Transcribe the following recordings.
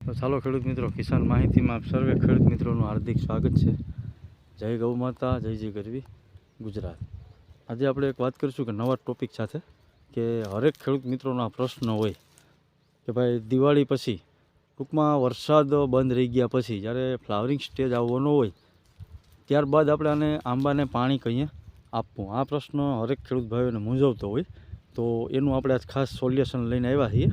તો ચાલો ખેડૂત મિત્રો, કિસાન માહિતીમાં સર્વે ખેડૂત મિત્રોનું હાર્દિક સ્વાગત છે. જય ગૌ માતા, જય જય ગરવી, ગુજરાત. આજે આપણે એક વાત કરીશું કે નવા ટોપિક સાથે કે હરેક ખેડૂત મિત્રોનો આ પ્રશ્ન હોય કે ભાઈ દિવાળી પછી ટૂંકમાં વરસાદ બંધ રહી ગયા પછી જ્યારે ફ્લાવરિંગ સ્ટેજ આવવાનો હોય ત્યારબાદ આપણે આને આંબાને પાણી કહીએ, આપવું. આ પ્રશ્ન હરેક ખેડૂત ભાઈઓને મૂંઝવતો હોય તો એનું આપણે આજ ખાસ સોલ્યુશન લઈને આવ્યા છીએ.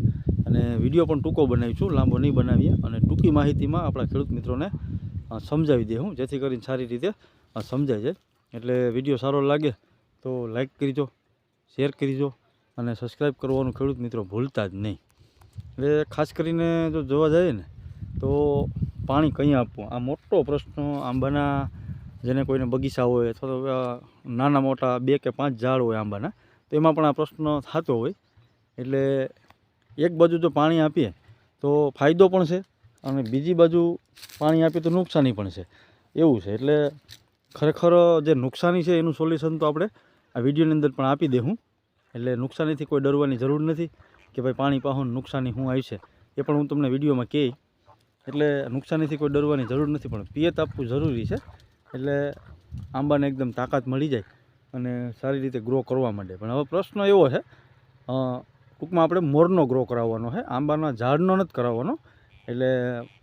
અને વીડિયો પણ ટૂંકો બનાવીશું લાંબો નહીં બનાવીએ. અને ટૂંકી માહિતીમાં આપણા ખેડૂત મિત્રોને સમજાવી દે હું, જેથી કરીને સારી રીતે સમજાય જાય. એટલે વીડિયો સારો લાગે તો લાઈક કરીજો, શેર કરીજો અને સબસ્ક્રાઈબ કરવાનું ખેડૂત મિત્રો ભૂલતા જ નહીં. એટલે ખાસ કરીને જો જોવા જઈએ ને, તો પાણી કંઈ આપવું? આ મોટો પ્રશ્ન આંબાના, જેને કોઈને બગીચા હોય અથવા તો નાના મોટા બે કે પાંચ ઝાડ હોય આંબાના, તો એમાં પણ આ પ્રશ્ન થતો હોય. એટલે એક બાજુ જો પાણી આપીએ, તો ફાયદો પણ છે અને બીજી બાજુ પાણી આપીએ તો નુકસાની પણ છે. એવું છે, એટલે ખરેખર જે નુકસાની છે એનું સોલ્યુશન તો આપણે આ વિડીયોની અંદર પણ આપી દેવું એટલે નુકસાનીથી કોઈ ડરવાની જરૂર નથી કે ભાઈ પાણી પાહોને નુકસાની શું આવી છે, એ પણ હું તમને વિડીયોમાં કહી. એટલે નુકસાનીથી કોઈ ડરવાની જરૂર નથી, પણ પિયત આપવું જરૂરી છે. એટલે આંબાને એકદમ તાકાત મળી જાય અને સારી રીતે ગ્રો કરવા માંડે. પણ હવે પ્રશ્ન એવો છે ટૂંકમાં આપણે મોરનો ગ્રો કરાવવાનો છે આંબાના ઝાડનો નથી કરાવવાનો એટલે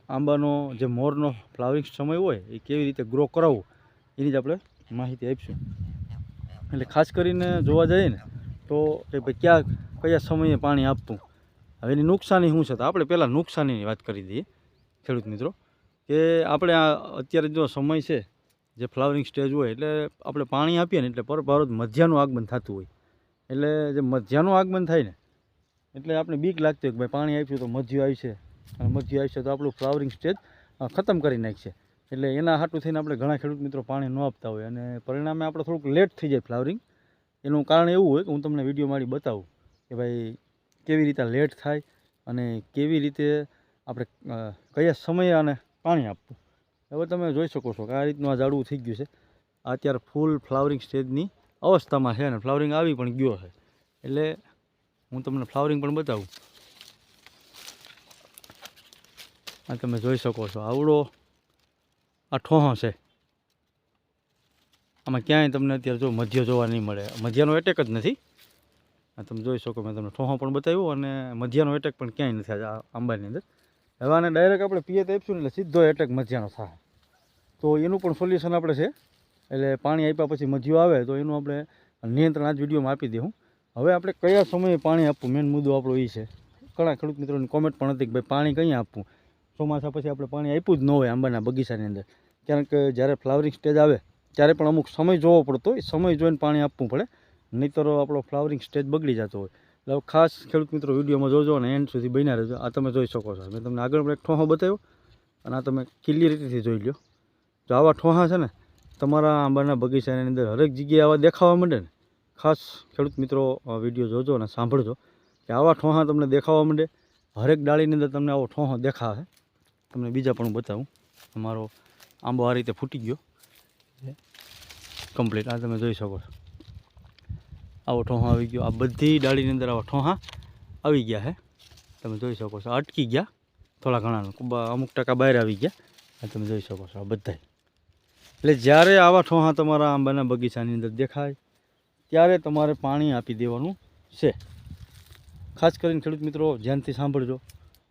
આંબાનો જે મોરનો ફ્લાવરિંગ સમય હોય એ કેવી રીતે ગ્રો કરાવવો એની જ આપણે માહિતી આપીશું એટલે ખાસ કરીને જોવા જઈએ ને તો કે ભાઈ ક્યાં કયા સમયે પાણી આપવું હવે એની નુકસાની શું છે તો આપણે પહેલાં નુકસાનીની વાત કરી દઈએ ખેડૂત મિત્રો કે આપણે આ અત્યારે જો સમય છે જે ફ્લાવરિંગ સ્ટેજ હોય એટલે આપણે પાણી આપીએ ને એટલે પર ભારત મધ્યાનું આગમન થતું હોય એટલે જે મધ્યાનું આગમન થાય ને એટલે આપણે બીક લાગતી હોય કે ભાઈ પાણી આપ્યું તો મધ્ય આવશે. અને મધ્ય આવશે તો આપણું ફ્લાવરિંગ સ્ટેજ ખતમ કરી નાખશે. એટલે એના હાટું થઈને આપણે ઘણા ખેડૂત મિત્રો પાણી ન આપતા હોય. અને પરિણામે આપણે થોડુંક લેટ થઈ જાય ફ્લાવરિંગ એનું કારણ એવું હોય કે હું તમને વીડિયો મારી બતાવું કે ભાઈ કેવી રીતે લેટ થાય અને કેવી રીતે આપણે કયા સમયે આને પાણી આપવું. હવે તમે જોઈ શકો છો કે આ રીતનું આ ઝાડવું થઈ ગયું છે. અત્યારે ફૂલ ફ્લાવરિંગ સ્ટેજની અવસ્થામાં છે અને ફ્લાવરિંગ આવી પણ ગયો છે. એટલે હું તમને ફ્લાવરિંગ પણ બતાવું. આ તમે જોઈ શકો છો, આવડો આ ઠોહો છે. આમાં ક્યાંય તમને અત્યારે જો મધ્ય જોવા નહીં મળે. મધ્યનો એટેક જ નથી. આ તમે જોઈ શકો, મેં તમને ઠોહો પણ બતાવ્યો અને મધ્યનો એટેક પણ ક્યાંય નથી આ આંબાની અંદર. હવે આને ડાયરેક્ટ આપણે પિયત આપીશું ને એટલે સીધો એટેક મધ્યાનો થાય. તો એનું પણ સોલ્યુશન આપણે છે. એટલે પાણી આપ્યા પછી મધ્યો આવે તો એનું આપણે નિયંત્રણ આજ વિડીયોમાં આપી દઉં હવે આપણે કયા સમયે પાણી આપવું? મેન મુદ્દો આપણો એ છે. ઘણા ખેડૂત મિત્રોની કોમેન્ટ પણ હતી કે ભાઈ, પાણી કંઈ આપવું? ચોમાસા પછી આપણે પાણી આપ્યું જ ન હોય આંબાના બગીચાની અંદર. કારણ કે જ્યારે ફ્લાવરિંગ સ્ટેજ આવે, ત્યારે પણ અમુક સમય જોવો પડતો હોય, સમય જોઈને પાણી આપવું પડે. નહીંતર આપણો ફ્લાવરિંગ સ્ટેજ બગડી જતો હોય. એટલે ખાસ ખેડૂત મિત્રો વિડીયોમાં જોજો અને એન્ડ સુધી બન્યા રહેજો. આ તમે જોઈ શકો છો. મેં તમને આગળ એક ઠોહો બતાવ્યો અને આ તમે ક્લિયરિટીથી જોઈ લો જો આવા ઠોહા છે ને, તમારા આંબાના બગીચાની અંદર હરેક જગ્યાએ આવા દેખાવા માંડે ને. ખાસ ખેડૂત મિત્રો વીડિયો જોજો અને સાંભળજો કે આવા ઠોહા તમને દેખાવા માંડે. હરેક ડાળીની અંદર તમને આવો ઠોહો દેખાશે. તમને બીજા પણ હું બતાવું. અમારો આંબો આ રીતે ફૂટી ગયો. કમ્પ્લીટ આ તમે જોઈ શકો છો. આવો ઠોહો આવી ગયો. આ બધી ડાળીની અંદર આવા ઠોહા આવી ગયા છે તમે જોઈ શકો છો. અટકી ગયા. થોડા ઘણા અમુક ટકા બહાર આવી ગયા. આ તમે જોઈ શકો છો આ બધાય. એટલે જ્યારે આવા ઠોહા તમારા આંબાના બગીચાની અંદર દેખાય ત્યારે તમારે પાણી આપી દેવાનું છે. ખાસ કરીને ખેડૂત મિત્રો, ધ્યાનથી સાંભળજો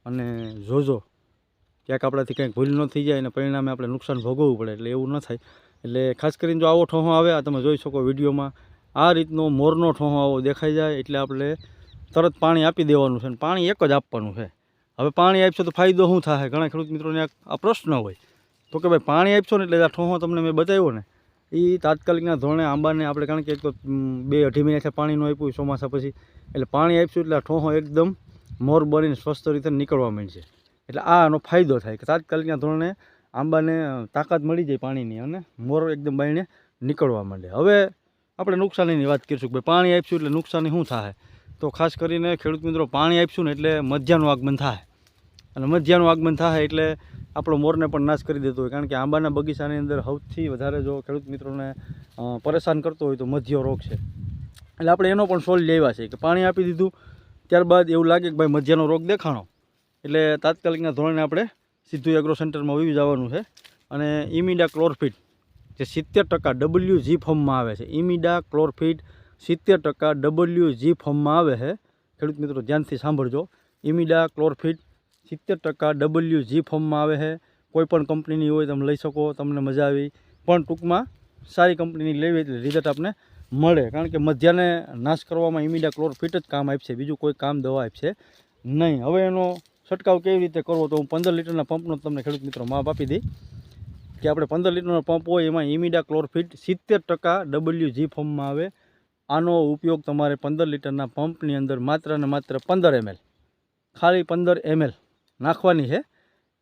અને જોજો. ક્યાંક આપણાથી કંઈક ભૂલ ન થઈ જાય અને પરિણામે આપણે નુકસાન ભોગવવું પડે એટલે એવું ન થાય. એટલે ખાસ કરીને જો આવો ઠોહો આવે તમે જોઈ શકો વિડીયોમાં, આ રીતનો મોરનો ઠોહો આવો દેખાઈ જાય એટલે આપણે તરત પાણી આપી દેવાનું છે અને પાણી એક જ આપવાનું છે. હવે પાણી આપશો તો ફાયદો શું થાય? ઘણા ખેડૂત મિત્રોને આ પ્રશ્ન હોય. તો કે ભાઈ, પાણી આપશો ને એટલે આ ઠોહો તમને મેં બતાવ્યો ને. એ તાત્કાલિકના ધોરણે આંબાને આપણે કારણ કે એક તો બે અઢી મહિના છે પાણીનું આપ્યું ચોમાસા પછી. એટલે પાણી આપીશું એટલે ઠોહો એકદમ મોર બનીને સ્વસ્થ રીતે નીકળવા માંડશે એટલે આનો ફાયદો થાય કે તાત્કાલિકના ધોરણે આંબાને તાકાત મળી જાય પાણીની અને મોર એકદમ બાઈને નીકળવા માંડે. હવે આપણે નુકસાનીની વાત કરીશું કે પાણી આપીશું એટલે નુકસાની શું થાય? તો ખાસ કરીને ખેડૂત મિત્રો, પાણી આપીશું ને એટલે મધ્યાનું આગમન થાય. અને મધ્યાનું આગમન થાય એટલે આપણો મોરને પણ નાશ કરી દેતો હોય. કારણ કે આંબાના બગીચાની અંદર સૌથી વધારે જો ખેડૂત મિત્રોને પરેશાન કરતો હોય તો મધ્યો રોગ છે. એટલે આપણે એનો પણ સોલ લેવા છે કે પાણી આપી દીધું, ત્યારબાદ એવું લાગે કે ભાઈ મધ્યનો રોગ દેખાણો. એટલે તાત્કાલિકના ધોરણે આપણે સીધું એગ્રો સેન્ટરમાં વીવી જવાનું છે. અને ઇમિડા ક્લોરફિટ જે સિત્તેર ટકા ડબલ્યુ જી ફોર્મમાં આવે છે. ઇમિડા ક્લોરફિટ સિત્તેર ટકા ડબલ્યુ જી ફોર્મમાં આવે છે. ખેડૂત મિત્રો ધ્યાનથી સાંભળજો. ઇમિડા ક્લોરફિટ સિત્તેર ટકા ડબલ્યુ જી ફોર્મમાં આવે છે. કોઈપણ કંપનીની હોય તમે લઈ શકો, તમને મજા આવી. પણ ટૂંકમાં સારી કંપનીની લેવી એટલે રિઝલ્ટ આપને મળે. કારણ કે મધ્યાને નાશ કરવામાં ઇમિડા ક્લોરફિટ જ કામ આપશે. બીજું કોઈ કામ દવા આપશે નહીં. હવે એનો છંટકાવ કેવી રીતે કરવો તો હું પંદર લીટરના પંપનો તમને ખેડૂત મિત્રો માપ આપી દઈ કે આપણે પંદર લીટરનો પંપ હોય એમાં ઇમિડા ક્લોરફિટ સિત્તેર ટકા ડબલ્યુ જી ફોર્મમાં આવે. આનો ઉપયોગ તમારે પંદર લીટરના પંપની અંદર માત્ર ને માત્ર પંદર એમએલ ખાલી પંદર એમએલ નાખવાની છે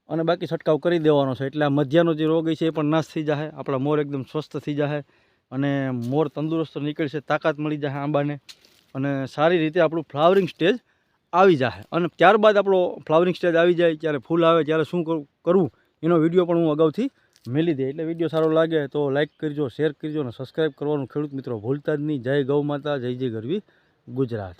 અને બાકી છંટકાવ કરી દેવાનો છે. એટલે આ મધ્યાનો જે રોગ છે એ પણ નાશ થઈ જશે આપણા મોર એકદમ સ્વસ્થ થઈ જશે અને મોર તંદુરસ્ત નીકળશે, તાકાત મળી જશે આંબાને અને સારી રીતે આપણું ફ્લાવરિંગ સ્ટેજ આવી જશે અને ત્યારબાદ આપણો ફ્લાવરિંગ સ્ટેજ આવી જાય ત્યારે ફૂલ આવે ત્યારે શું કરું- કરવું, એનો વીડિયો પણ હું અગાઉથી મેલી દે. એટલે વીડિયો સારો લાગે તો લાઇક કરજો, શેર કરજો અને સબસ્ક્રાઈબ કરવાનું ખેડૂત મિત્રો ભૂલતા જ નહીં. જય ગૌ માતા, જય જય ગરવી ગુજરાત.